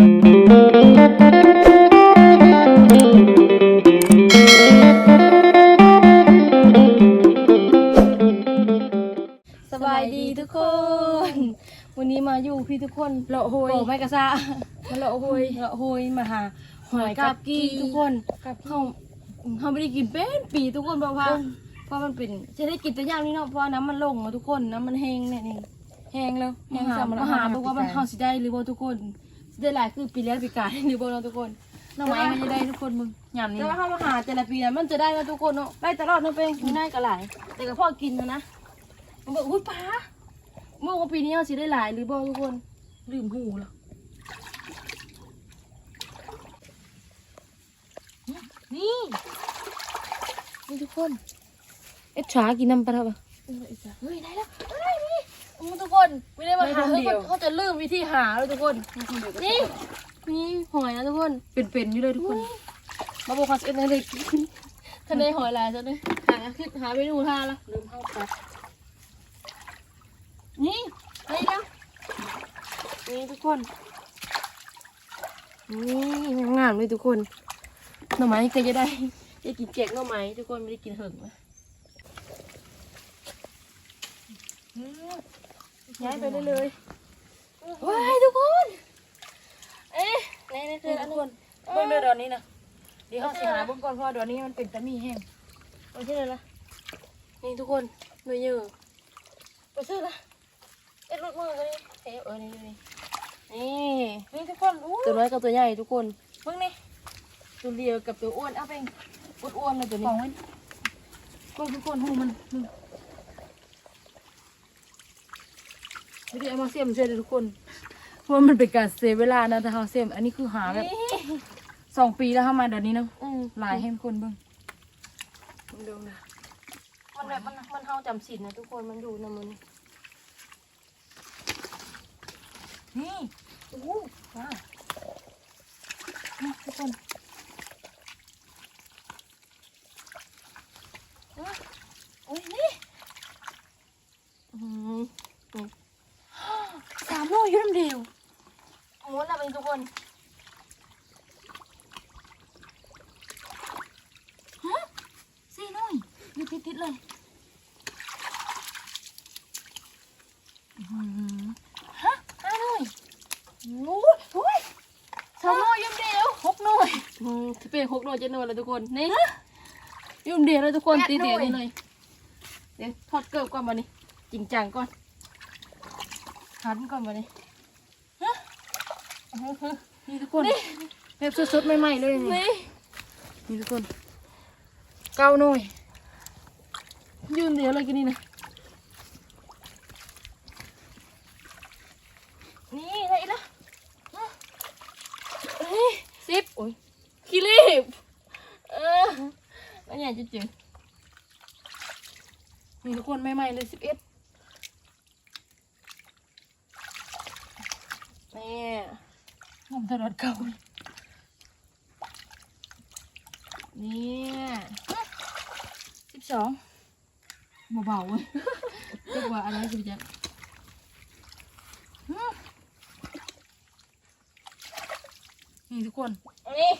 สบายดีทุกคน วันนี้มาอยู่พี่ทุกคนเลาะโหยโอ้ไม่กระซามาเลาะโหยเลาะโหยมาหาหอยกาบกี้ทุกคนกับพี่เขาเขาไม่ได้กินเป็นปีทุกคนเพราะว่าเพราะมันเป็นจะได้กินแต่ย่างนี้เนาะเพราะว่าน้ำมันลงอะทุกคนน้ำมันแห้งเนี่ยนี่แห้งแล้วแห้มางหาซ้ำแล้วมาหาหาบอกว่ามันปีกายเขาสิได้หรือบ่ทุกคนสิ ได้หลายคือปีแล้วปีกายหรือบ่เนาะทุกคนน้องไม้มันจะได้ทุกคนมึงยามนี้แต่ว่าเขามาหาแต่ละปีอะมันจะได้นะทุกคนเนาะได้ตลอดเนาะเป็นไม่ได้ก็หลาย แต่กับพ่อกินนะนะมันบอกอุ้ยป้าเมื่อว่าปีนี้เราสิได้หลายหรือบ่ทุกคนลืมหูเหรอนี่นี่ทุกคนเอ็ดชากินน้ำปลาปะเฮ้ยได้แล้วเฮ้ยนี่ อืมทุกคนไม่ได้มาหาเฮ้ยเขาเขาจะลืมวิธีหาเลยทุกคน นี่นี่หอยนะทุกคนเป็นๆอยู่เลยทุกคนมาบอกคอนเซ็ปต์นั่นเลยท่านได้หอยหลายจังเลยหาคิดหาเมนูทานละลืมเข้าตัดนี่ได้แล้วนี่ทุกคนนี่งามเลยทุกคนหน่อไม้ก็จะได้จะกินแจกหน่อไม้ทุกคนไม่ได้กินเหิงนะ ย้ายไปได้เลยว้ายทุกคน เอ๊ะในในเธออันทุนึกงคนเบิ่งเด้อดอนนี้นะเดี๋ยวเขาสิหาเบิ่งก่อนเพราะว่าดอนนี้มันเป็นตะมีแห้งไปที่ไหนล่ะนี่ทุกคนหน่วยเยอะไปซื้อละเอ็ดรถมือเลยเอ๊ะเออนี่นี่นี่นี่ทุกคนอู้ตัวน้อยกับตัวใหญ่ทุกคนเบิ่งนี่ตัวเรียวกับตัวอ้วนเอาไปอ้วนๆเลยตัวขนี้องมันเบิ่งทุกคนหูมันมึง ไม่ได้เอามาเสียมเช่วยเลยทุกคนเพราะว่ามันเป็นการเสียเวลานะถ้าเขาเสียมอันนี้คือหาแบบนี่สองปีแล้วเข้ามาเดี๋ยวนี้เนาะอืมหลายให้คนเบิ่งมึงดูนะมันแบบมันมันเท่าจำศีลนะทุกคนมันดูนะมันนี่โอ้โหว้าวนี่ทุกคน โอ้ยนี่อืมนี่ สามโลอยู่ลำเดียว ม้วนนะเป็นทุกคน ฮะสี่หน้อยอยู่ติดๆเลยอื้อหือฮะห้าหน่อย โอ้ยโอ้ย สามโลอยังเดียวหกหน่อย อืมที่เป็ น่วยเจ็ดหน่วยเลยทุกคนนี่ยุ่มเดียวเลยทุกคนตีเดียวหน่วยนี่เลยเดี๋ยวทอดเกิบก่อนมานี่จริงจังก่อนหันก่อนมานี่นี่ทุกคนแบบสดๆใหม่ๆเลยนี่นี่นี่ทุกคนเก้าหน่อยยุ่มเดียวเลยกินนี่นะนี่ได้อีกแล้วนี่ สิบ โอ้ยขี้รีบเออแล้วใหญ่จะจืด นี่ทุกคน ใหม่ๆเลยสิบเอ็ดนี่งมตลอดเก่านี่สิบสองเบาๆเว้ยเรียกว่าอะไรสิจ๊ะนี่ทุกคนนี่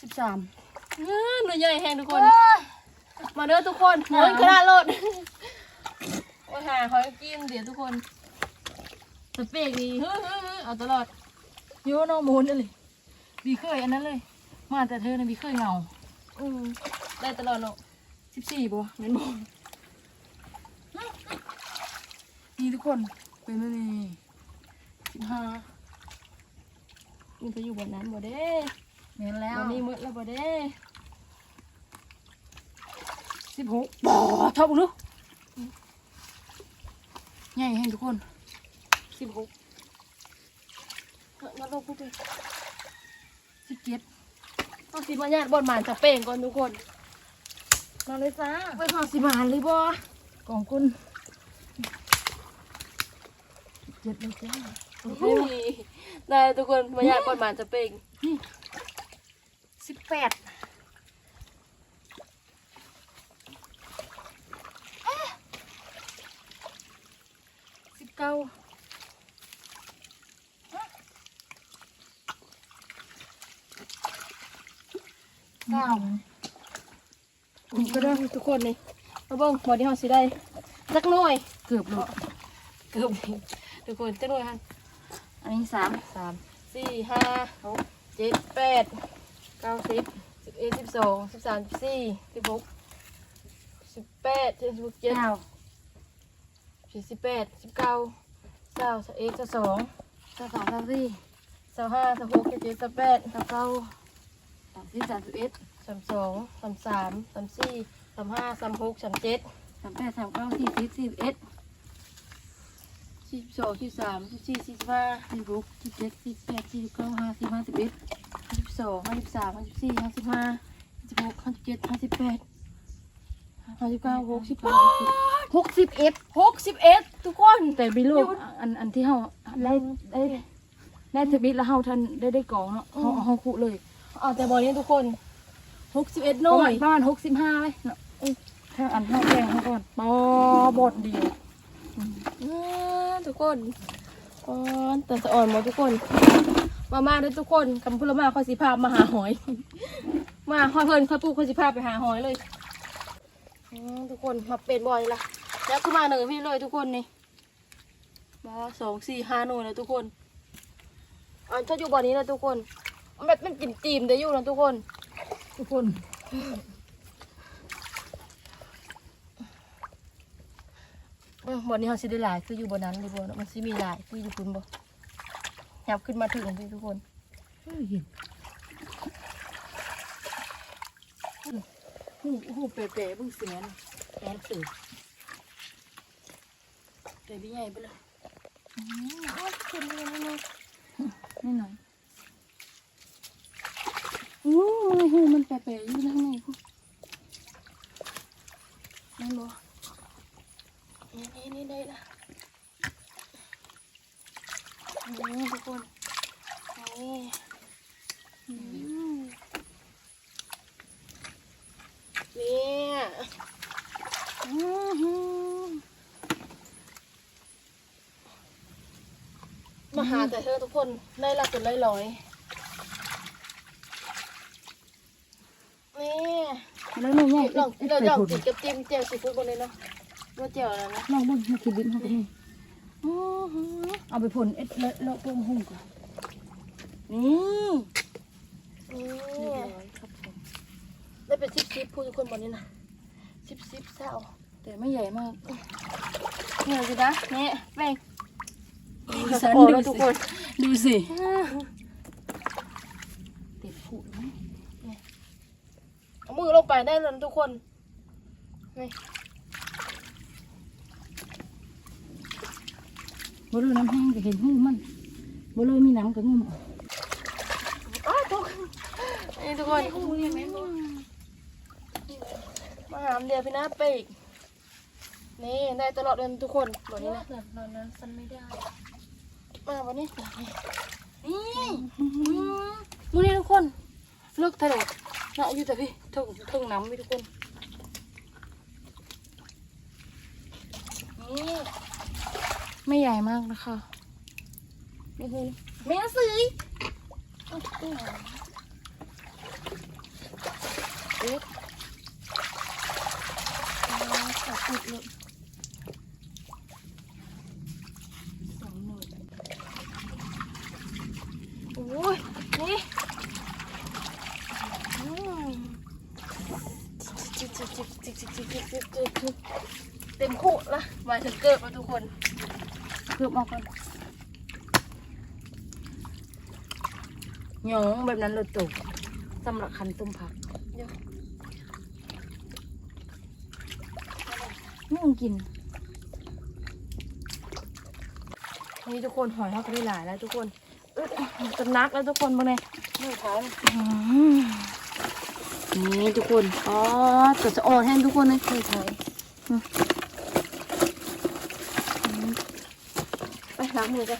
สิบสามเออหน่วยใหญ่แห้งทุกคน มาเด้อทุกคนหมุนกระดาษรถโอ้ยหาหอยกิ้มเดี๋ยวทุกคนสเปกนี่ฮึ่มๆเอาตลอดโยนเอาหมูนเลยบีเคยอันนั้นเลย มาแต่เธอนะบีเคยเหงาอืมได้ตลอดเนาะสิบสี่ปะเห็นบอนี่ทุกคนเป็นนี่สิบห้ามันจะอยู่บนนั้นบ่เด้เห็นแล้ววันนี้มืดแล้วบ่เด้ สิบหกบ่เท่าบุลูกใหญ่ให้ทุกคนสิบหกมาลงพูดดิสิบเจ็ดต้องสิมาญาติบนหมานจะเป่งก่อนทุกคนมาเลยจ้าไปขอสิมานเลยบ่กองคุณเจ็ดเลยจ้าได้ทุกคนมาญาติบนหมานจะเป่งสิบแปดสิบเก้า เก้าก็ได้ ทุกคนนี่มาเบิ้งบอดี้เฮาสิได้สักหน่วยเกือบหลุดเกือบทุกคนจักหน่วยฮะอันนี้สามสามสี่ห้าหกเจ็ดแปดเก้าสิบสิบเอ็ดสิบสองสิบสามสิบสี่สิบหกสิบแปดสิบหกเจ็ดเก้าสิบสิบแปดสิบเก้าเก้าสิบเอ็ดสิบสองเก้าสองเก้าสี่สิบห้าสิบหกสิบเจ็ดสิบแปดเก้าเก้าสามสิบสามสิบเอ็ดสามสองสามสามสามสี่ สามห้าสามหกสามเจ็ดสามแปดสามเก้าสี่สิบสี่สิบเอ็ดสี่สิบสองสี่สิบสามสี่สิบสี่สี่สิบห้าสี่สิบหกสี่สิบเจ็ดสี่สิบแปดสี่สิบเก้าห้าสิบห้าสิบเอ็ดห้าสิบสองห้าสิบสามห้าสิบสี่ห้าสิบห้าห้าสิบหกห้าสิบเจ็ดห้าสิบแปดห้าสิบเก้าหกสิบแปดหกสิบเอ็ดหกสิบเอ็ดทุกคนแต่บิโลกอันอันที่เฮาได้ได้ได้ทบิดแล้วเฮาทันได้ได้กองเนาะเฮาเฮาคุเลยเอาแต่บอลนี้ทุกคนหกสิบเอ็ดปหน่ระวมายณประมาณหกสิบห้าเลยเนาะ ถ้าอันเฮาแกงเฮาก่อนปอบดเดียวอ่าทุกคนอ่อนแต่สะอ่อนหมดทุกคน มามาเลยทุกคนคำพูดละมาคอยสิพามาหาหอย มาหอยเพิ่นคอยปลูกคอยสิพาไปหาหอยเลยอืมทุกคนมาเป็นบ่อยละแล้วขึ้นมาหนึ่งพี่เลยทุกคนนี่มาสองสี่ห้าหน่วยแล้วทุกคนอันถ้าอยู่บ่อนี้นะทุกคนมันแบบมันกินจีมได้อยู่นะทุกคน ทุกคน เออ บ่อนี้เขาสิได้หลายคืออยู่บ่อนั้นดีบ่เนาะมันสิมีหลายคืออยู่คุณบ่ยับขึ้นมาถึงพี่ทุกคนเฮ้ยเห็นหูหูเป๋ๆเบิ่งเสียนแอนสื่อแต่พี่ใหญ่ไปเลยอืมอ้าวขึ้นเลยนะนิดหน่อยโอ้มันหูมันแปลกๆอยู่ข้างในพวกนั่นบ่ นี่นี่นี่ได้ละนี่ทุกคนนี่อืมเนี่ย อื้อหือ มาหาแต่เธ อทุกคนได้ละเป็นร้อยร้อยนี่แล้วแม่ใหญ่ลองเอ็ดเราไปลองผลกินกับจิ้มเจียวซีฟู้ดบนเลยเนาะว่าเจียวอะไรนะลองเบิ่งมาคิดดิบเขาก็มีอือหือเอาไปผลเอ็ดเลอะเลอะเบิ่งหุ่งก่อนนี่นี่เรียบร้อยครับผมได้เป็นซิปซิปพูดทุกคนบนนี้นะซิปซิปเศร้าแต่ไม่ใหญ่มากเหนื่อยสินะนี่แป้งดูสิโอ้แล้วทุกคน ดูสิเต็มผุไหมเอามือลงไปได้เลยนะทุกคนนี่บ่เลยน้ำแห้งก็เห็นหูมันบ่เลยมีน้ำก็งุ่มออกอ้าวทุกนี่ทุกคนมาหามเดียวพี่นะไปอีกนี่ได้ตลอดเลยทุกคนบนนี้นะตอนนั้นฉันไม่ได้ มาวันนี้นี่มื้อนี้ทุกคนเลิกทะเลเนาะอยู่แต่พี่ถึงถึงน้ำพี่ทุกคนนี่ไม่ใหญ่มากนะคะนี่คือแม่ซื้อเอ๊ะขอบคุณเลย เกือบออกก่อนหยองแบบนั้นเลยตกสำหรับคันต้มผักเดี๋ยวไม่ต้องกิน นี่ทุกคนหอยเขาก็ได้หลายแล้วทุกคนเอ้ยจะนักแล้วทุกคนมาเลยไม่ท้องนี่ทุกคนอ๋อตัวจะอ่อนแห้งทุกคนเลยไม่ท้อง ไปล้างมือกัน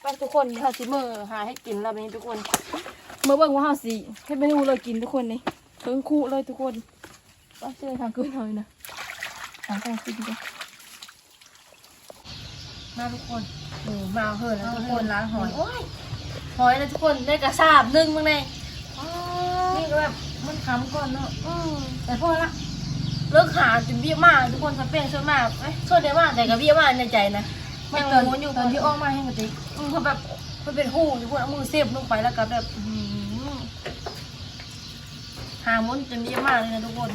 ไปทุกคนเฮาสิมือหาให้กินแล้วนี้ทุกคนเมื่อเบิ่งว่าเฮาสิให้เมนูเลยกินทุกคนนี่เพิ่งคู่เลยทุกคนว่าเชื่อทางขึ้นเลยนะทางขึ้นขึ้นกันมาทุกคนโอ้มาเหินแล้วทุกคนล้างหอยโอ้ยหอยแล้วทุกคนได้กระซาบนึ่งมั้งไงนี่ก็แบบมันค้ำก่อนเนาะอืมแต่พอละเลิกหาจนเบี้ยมากทุกคนสเปนส่วนมากเอ้ยส่วนเดียวมากแต่กับเบี้ยมากในใจนะ ไม่ยังตอนม้วนอยู่ตอนที่ออกมาให้กระติกอืมเขาแบบมันเป็นหูทุกคนเอามือเสียบลงไปแล้วก็แบบอื้อหือหาม้วนจนเบี้ยมากเลยนะทุกคน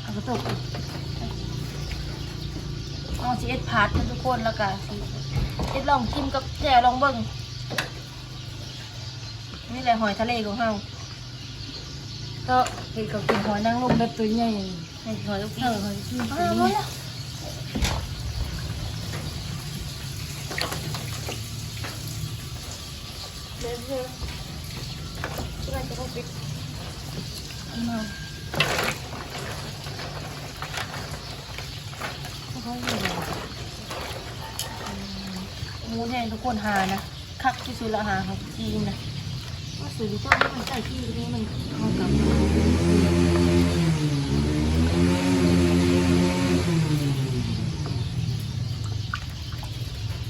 เอากระตกเอาซีเอสพาร์ทนะทุกคนแล้วก็ซีเอสลองกินกับแจ่ลองเบิ้งนี่แหละหอยทะเลของเราก็เห็นกับกินหอยนางรมแบบตัวใหญ่ให้หอยลูกเอพี่อหอยที่อ้าตัววหมนี้ ดแล้วเดี๋ยวเดี๋ยวที่มันจะต้องปิดอันนั้น เขาอยู่เลย หมูแห้งทุกคนหานะ คักที่สุดละหาของจีนนะว่าสื่อก็ให้มันใส่ที่นี้มันเข้ากับ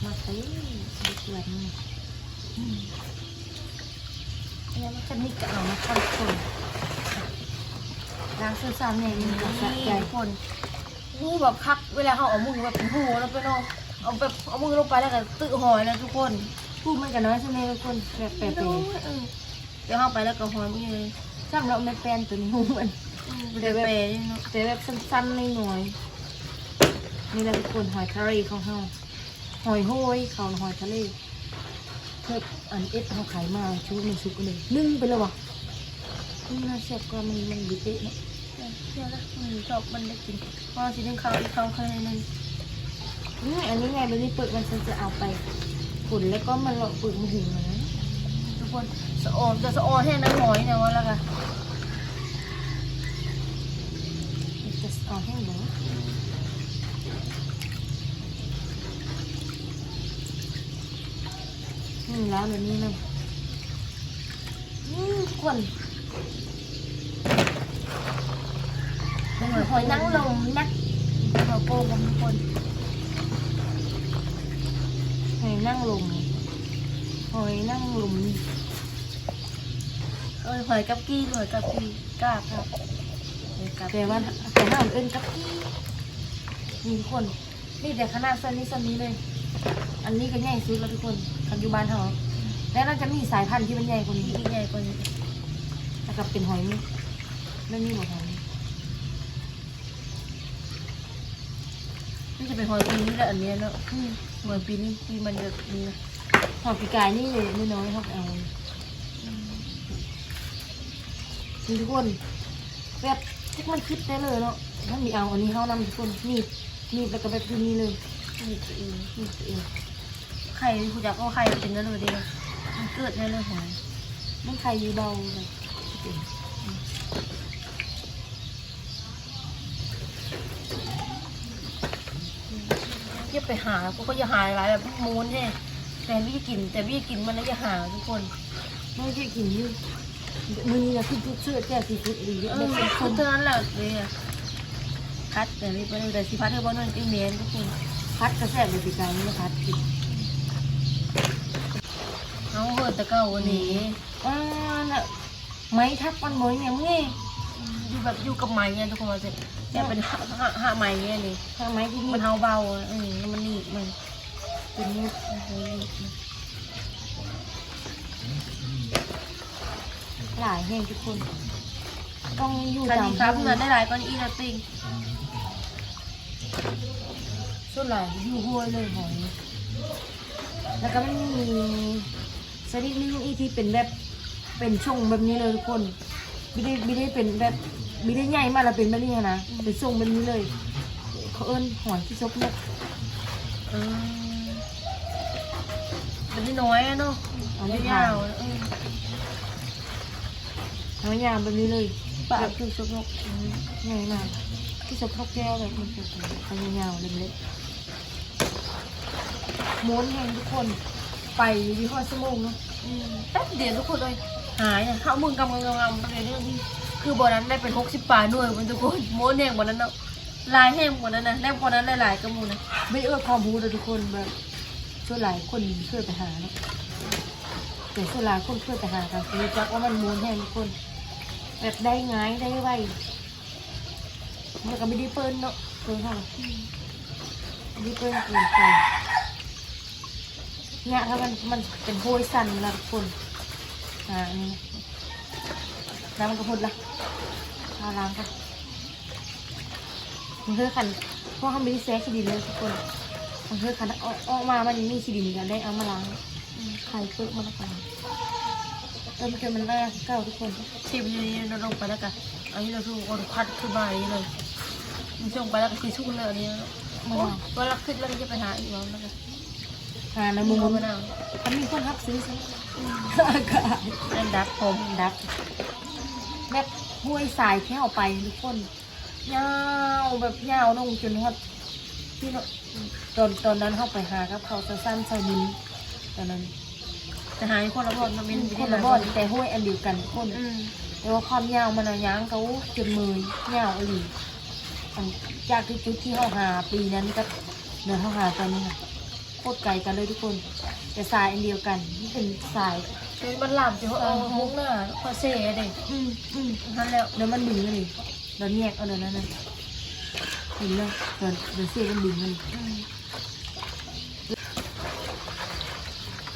มาใส่ดีกว่านี่ เนี่ยมันจะนิกกะเอามาคันคนล้างเสื้อซ้ำเนี่ยมันจะสะใจทุกคนหูแบบคักเวลาเขาเอามือแบบเป็นหูแล้วไปเนาะเอาแบบเอามือลงไปแล้วก็ตื้อหอยนะทุกคนพูดมันกันน้อยใช่ไหมทุกคนแบบแปลกเออเดี๋ยวเข้าไปแล้วก็หอยมือเลยๆซ้ำเราไม่แปลนตัวนี้หูมันเดี๋ยวไปเนาะแต่แบบสั้นๆหน่อยๆนี่แหละทุกคนหอยทะเลของเราหอยโห้ยเขาหอยทะเล เพิ่มอันเอ็ดเขาขายมาชุดมันสุกกันเลยนึ่งไปเลยวะนี่น่าเสียบก็มันมันดิเตะเนาะเดี๋ยวนะมันชอบมันได้กินพอสิถึงข้าวอีกข้าวข้างในนึงอืมอันนี้ไงบันนี้เปิดมันฉันจะเอาไปผลแล้วก็มันหลอกเปิดมาหุงนะทุกคนสะออนจะสะออนแห้งน้ำหอยเนี่ยว่าแล้วกันจะเอาให้ห นูนี่แล้วเดี๋ยวนี้นะอืมทุกคนหอยนางรมนักหอยโกงกับทุกคนหอยนั่งลมหอยนั่งลมเออหอยกับกี้หอยกับกี้กล้าครับหอยกับแต่ว่าแต่ห้ามเอิ้นกับพี่มีทุกคนนี่แต่ขนาดเส้นนี้เส้นนี้เลย อันนี้ก็ใหญ่สุดแล้วทุกคนปัจจุบันเขาแล้วน่าจะมีสายพันธุ์ที่มันใหญ่กว่านี้ที่ใหญ่กว่านี้แล้วก็เป็นหอยนี่ไม่มีหมดหอยนี่นี่จะเป็นหอยปีนี้แหละอันเนี้ยเนาะอืมหอยปีนี้ปีมันจะมีนะหอยปีกายนี่เลยน้อยๆครับเอานี่ทุกคนแบบทุกมันคิดได้เลยเนาะถ้ามีเอาอันนี้เขานำทุกคนมีดมีดแล้วก็แบบนี่เลย นี่ตัวเองมีดตัวเองไข่คุณจักเอาไข่เป็นนั่นเลยเดียวมันเกิดในเรื่องหอยมันใครยีเบาเลยเก็บไปหาพวกก็จะหาหลายแบบมูนใช่แต่พี่กิน แต่พี่กินมันแล้วจะหาทุกคนไม่ได้กินยู่มือนี้นะคือทุกเชื่อแก้ซีฟู้ดอีกเออคนเท่านั้นแหละเลยอะพัดแต่ไม่เป็นแต่สิพัดเธอบ้านนั่นเองเนียนทุกคน พัดกระแสเลยปีกายนี่พัดกินเอาเหินตะเก้าวันนี้อ่าน่ะไม้ทับมันบ่อยเนี่ยมึงไงอยู่แบบอยู่กับไม้เนี่ยทุกคนจะจะเป็นหาหาหาไม้เนี่ยนี่ทางไม้ที่นี่มันเฮาเบาอะเออมันหนีบมันเป็นนี่หลายแห่งทุกคน ต้องอยู่คันตามนี้ครับเงินได้หลายก้อนอีละติง ส่วนหลายอยู่ห้วยเลยหอย แล้วก็มันมีชนิดนึงอีกที่เป็นแบบเป็นช่องแบบนี้เลยทุกคนไม่ได้ไม่ได้เป็นแบบไม่ได้ใหญ่มากแล้วเป็นแบบนี้นะเป็นทรงแบบนี้เลยเขาเอิ้นหอยที่ซบเนี่ยเออมันได้น้อยอะเนาะเอาไม่ยผ่านาวๆเออหอยยาวแบบนี้เลยปากคือสกปรกใหญ่มากที่ซบข้าวแก้วเลยมันจะเป็นหอยยาวๆเล็กๆ ม้วนแห้งทุกคนไปยี่ห้อสมงเนาะอืมแป๊บเดียวทุกคนเลยหายอะเข้ามึงกำกำกำกำไปเรื่องที่คือบอนั้นได้เป็นหกสิบปลายหน่วยมันทุกคนม้นแห้งกว่านั้นเนาะลายแห้งกว่านั้นนะแรกกว่านั้นหลายๆกระมูนะไม่เอื้อความรู้เลยทุกคนแบบส่วนหลายคนเคยไปหาเนาะแต่ส่วนหลายคนเคยไปหากันคือจักว่ามันม้วนแห้งทุกคน แบบได้ง่ายได้ไวมันก็ไม่ได้เปิ้ลเนาะเกินเท่าไหร่ไม่ได้เปิ้ลเกินไป เนี่ยถ้ามันมันเป็นโพยสั่นนะทุกคนอ่าอันนี้นะแล้วมันก็พ่นละเอาล้างกันมันคือขันเพราะเขาไม่ได้แซะขี้ดินเลยทุกคนมันคือขันออกออกมามันยังมีขี้ดินกันได้เอามาล้างอืมไข่เปิดมันละกันเติมเกลือมันแรกเก้าทุกคนชิมนี้เราลงไปแล้วกันอันนี้เราทุกคนพัดขึ้นมาอย่างนี้เลยมันช่วงไปแล้วก็สีชุ่มเลยอันนี้แล้วมะโอ้นาววันละขึ้นแล้วจะไปหาอีกวันแล้วกัน หาในมุมูมมะนาวมันมีคนรับซื้อซิอากาศอันดับผมดับแบบห้วยสายแค่เอาไปทุกคนยาวแบบยาวลงจนฮอดที่เนาะตอนตอนนั้นเข้าไปหาครับเขาจะสั้นใส่นิ้วตอนนั้นจะหาคนละบอลมาเป็นคนละบอนแต่ห้วยอันเดียวกันทุกคนอืมแต่ว่าความยาวมันอะยางเขาจนมือยาวอีหลีอันจากที่จุดที่เขาหาปีนั้นก็เดินเขาหาตอนนี้ค่ะ โคตรไกลกันเลยทุกคน แต่สายอันเดียวกันนี่เป็นสาย คือมันหลับจะเอามุกหน้าพอเซ่เด็กอืมอืมนั่นแล้วเดี๋ยวมันดึงกันดิเดี๋ยวแยกเอาเดี๋ยวนั้นนะเห็นเลยเดี๋ยวเดี๋ยวเสียกันดึงกันอืม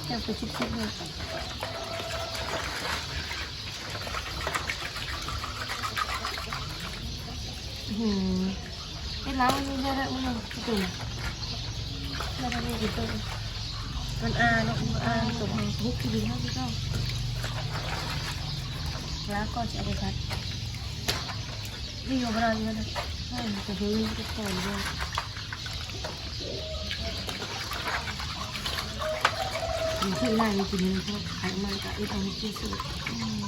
อยากไปชิดๆเลยอื้อหือไอ้ล้างมันนี่ได้แล้วมันตื่ นแล้วก็มีตัวมันอาเนาะมันอาตกบุกที่ดึงให้พี่เจ้าแล้วก็จะเอาไปพัดนี่อยู่บ้านนี่นะใช่แต่เฮ้ยจะปล่อยเลยมันชื่ออะไรจริงๆเขาขายมันกับไอ้ตรงนี้ชื่สุดอืม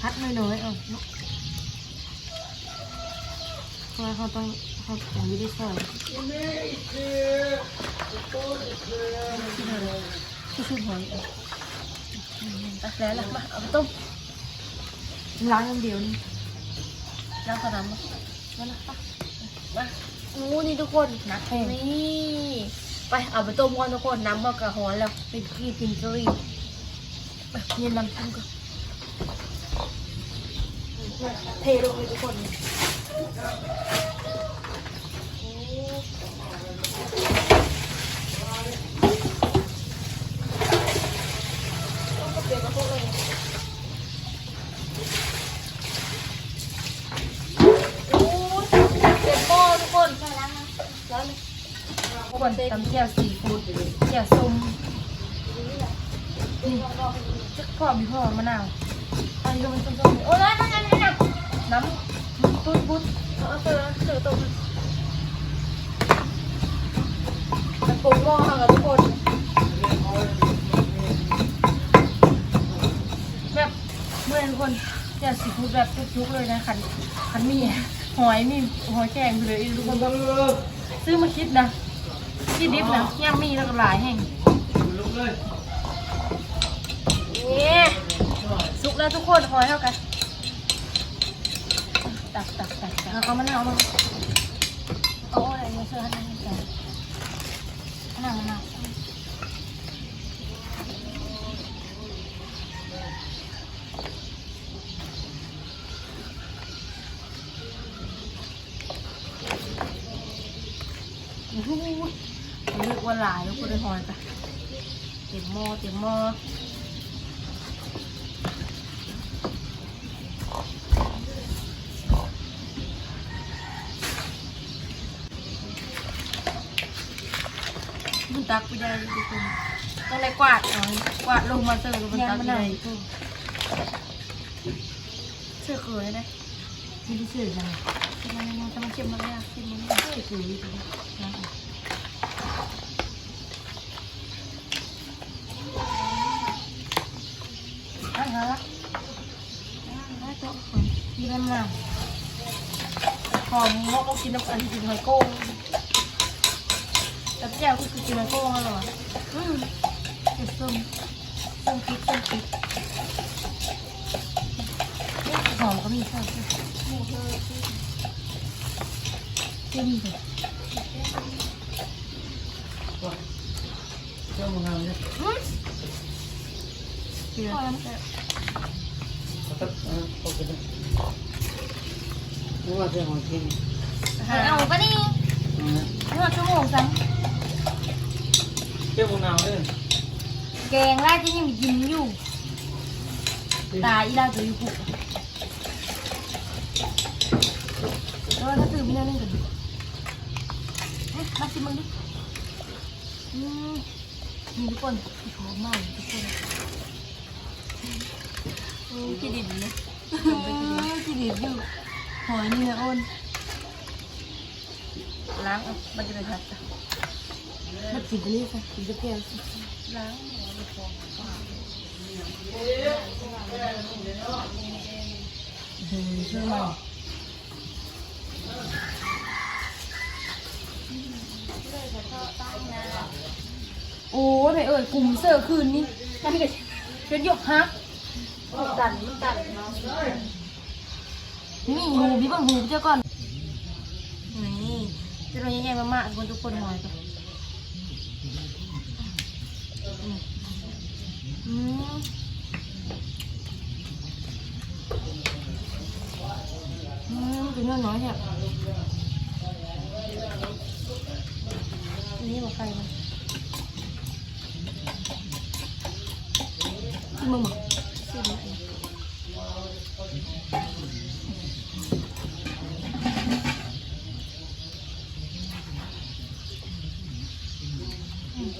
พัดน้อยๆเอาเพราะเขาต้อง เขายังไม่ได้ใส่ที่ไหนที่ชุดหอยตักแล้วล่ะมาเอาไปต้มล้างอย่างเดียวนี่น้ำกระน้ำมาแล้วนะปะมาโอ้นี่ทุกคนนะนี่ไปเอาไปต้มก่อนทุกคนน้ำมากระหอนแล้วเป็นที่กินกะหรี่ไปเย็นน้ำจิ้มก่อนเทลงเลยทุกคนโอ้ยเจ็บหม้อทุกคนใช่แล้วนะแล้วเลย ทุกคน ตำเจียวซีฟู้ดหรือเจียวส้มนี่จะพ่อมีพ่อมะนาวอันนี้ก็เป็นต้มๆโอ้ยนั่นนั่นนั่นนั่นน้ำปุ๊ดปุ๊ดเอาเสือเสือตรงมันปรุงหม้อค่ะทุกคนแบบเมื่อทุกคนเจียวซีฟู้ดแบบทุกๆเลยนะขันขันมีหอยมีหอยแกงเลยทุกคนซื้อมาคิดนะ คิดดิบนะย่างมีแล้วก็หลายแห่งนี่สุกแล้วทุกคนหอยเท่ากันตักตักตักตักเอามันาวมาเอาอะไรมาเชื่อให้มันแกงมะนาวมะนาวโอ้โหเรียก ว่าหลายแล้วคนได้หอยกันเต็มหม้อเต็มหม้อมันตักไปได้เลยทุกคนต้องได้กวาดเอากวาดลงมาเจอมันย่างตักมะไปนาวได้อีกตัวเชื่อเคยนะที่ที่ซื้อยังไงทำไมมันทำไมเค็มมันยากเค็มมันยากไม่ซื้อที่นี่นะ อะฮะ ได้ตัวที่มะนาว หอมงอ กินน้ำอันกินหอยโก้งแต่แก้วก็คือกินหอยโก้งแล้วเหรออืมเก็บส้มส้มพริกส้มพริกหอมก็มีใช่ไหมจิ้มเลยอืมเกลือพอแล้วรู้ว่าเรื่องของจริง เอาก็นี่นวดชั่วโมงซ้เจ้าพวกนาวเลยำแกงราดที่ยังมีกินอยู่ ตายอีลาตัวอยู่ปุ๊บแล้วถ้าตื่นไม่ได้เล่นกันเอ๊ะมาสิมึงดิอืมนี่ทุกคนหอมมากทุกคนอืมกินดิบเลยกินดิบอยู่หอยนี่นะอ้น ล้างเอามันจะเป็นผัดจ้ะมากินอันนี้ค่ะกินกาแฟสิล้างอืมช่วยมาโอ้ยไปเอ่ยกลุ่มเสื้อคืนนี้มันก็เป็นหยกฮักดันมันดันเนาะนี่หูพี่บังหูเจ้าก่อนนี่ จะเราแย่ๆมากๆคนทุกคนหอยไปอืมอืมเป็นน้อน้อยเนี่ยนี่มาใครมันที่มึงบอกที่มึงเองอืม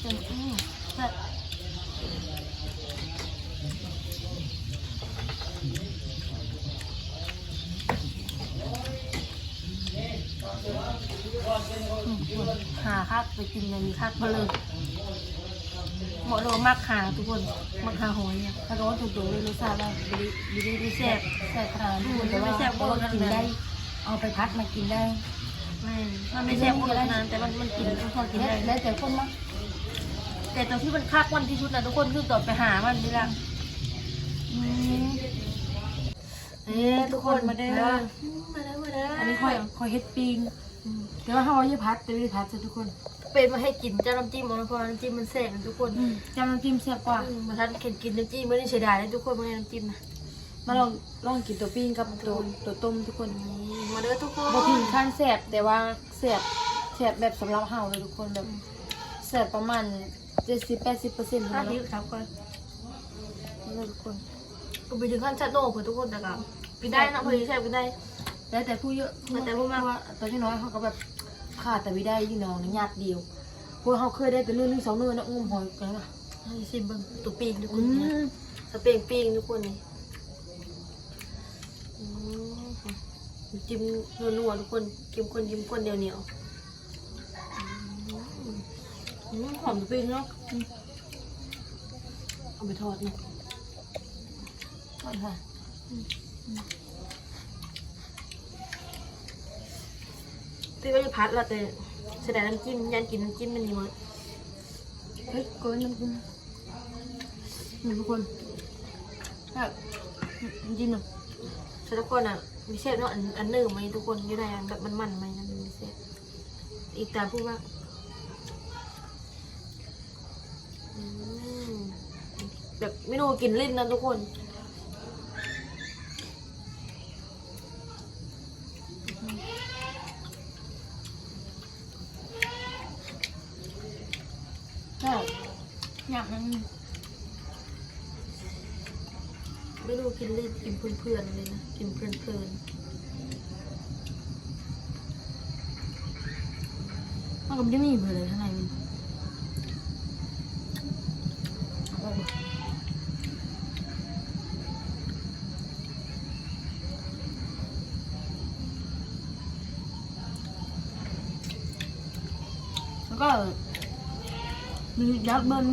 เป็นอืมแบบอืมหาคั กไปกินเลยมีคักมาเลยเหมาะเลยมักหาทุกคนมักหาหอยเนี่ยถ้าก็ว่าถูกตัวเลยรสชาติได้ดีดีดีแซ่บแซ่บขนาดพูนี้ดแต่แต่ว่าว่าแซ่บก็กินได้ เอาไปพัดมากินได้มันไม่แซ่บขนาดนั้นแต่มันมันกินพอกินได้แล้วแต่คนมักแต่ตอนที่มันคักวันที่ชุดนะทุกคนคือตอนไปหามันนี่ละอืมเอ๊ะทุกคนมาได้มามาได้มาได้อันนี้ค่อยค่อยเฮ็ดปีนแต่ว่าเขาเอาเยอะพัดแต่ไม่ได้พัดจ้ะทุกคน เป็นมาให้กินเจ้าน้ำจิ้มเอาเพราะน้ำจิ้มมันแซ่บนะทุกคนอืมจำน้ำจิ้มแซ่บกว่า อืมมาทันเข็นกินน้ำจิ้มไม่ได้เสียดายนะทุกคนมาให้น้ำจิ้มนะมาลองลองกินตัวปิ้งกับตัวตัวต้มทุกคนนี่มาเด้อทุกคนบ่ถึงขั้นแซ่บแต่ว่าแซ่บแซ่บแบบสำหรับเฮาเลยทุกคนแบบแซ่บประมาณ70-80%เปอร์เซ็นต์ห้าแล้วทีครับก่อนเลยทุกคน ก็ไปถึงขั้นชัดโน่เพื่อทุกคนแต่ก็กินได้นะพอดีแซ่บกินได้ แล้วแต่ผู้เยอะแล้วแต่ผู้มากว่าตอนที่น้อยเขาก็แบบ ขาดแต่วิได้ที่น้องนี่ญาติเดียวพวกเขาเคยได้แต่เรื่องนึงสองเนื้อนะงมหอยกันนะให้ซิมเบิ้งตัวปีกทุกคนสเปงปีงทุกคนนี่อืมจิ้มนัวๆทุกคนจิ้มคนจิ้มคนเดียวเหนียวหอมตัวปีงเนาะเอาไปทอดนะทอดค่ะ พี่ก็จะพัดละแต่เสียดายน้ำจิ้มยันกินน้ำจิ้มมันนี่หมดเฮ้ยเกินน้ำจิ้มนี่ทุกคนแบบน้ำจิ้มเนาะแต่ทุกคนอะมีเชฟเนาะอันอันหนึ่งไหมทุกคนอยู่ในอันแบบมันมันๆไหมนั่นมีเชฟอีกตาพูดว่าอืมแบบไม่รู้กินลิ้นนะทุกคน ใช่อยากนั้น ไม่รู้กินลิ้นกิน เพื่อนๆเลยนะ กินเพลินมันก็ไม่ได้มีเบอร์เลยข้างในมันแล้วก็มีดับเบิล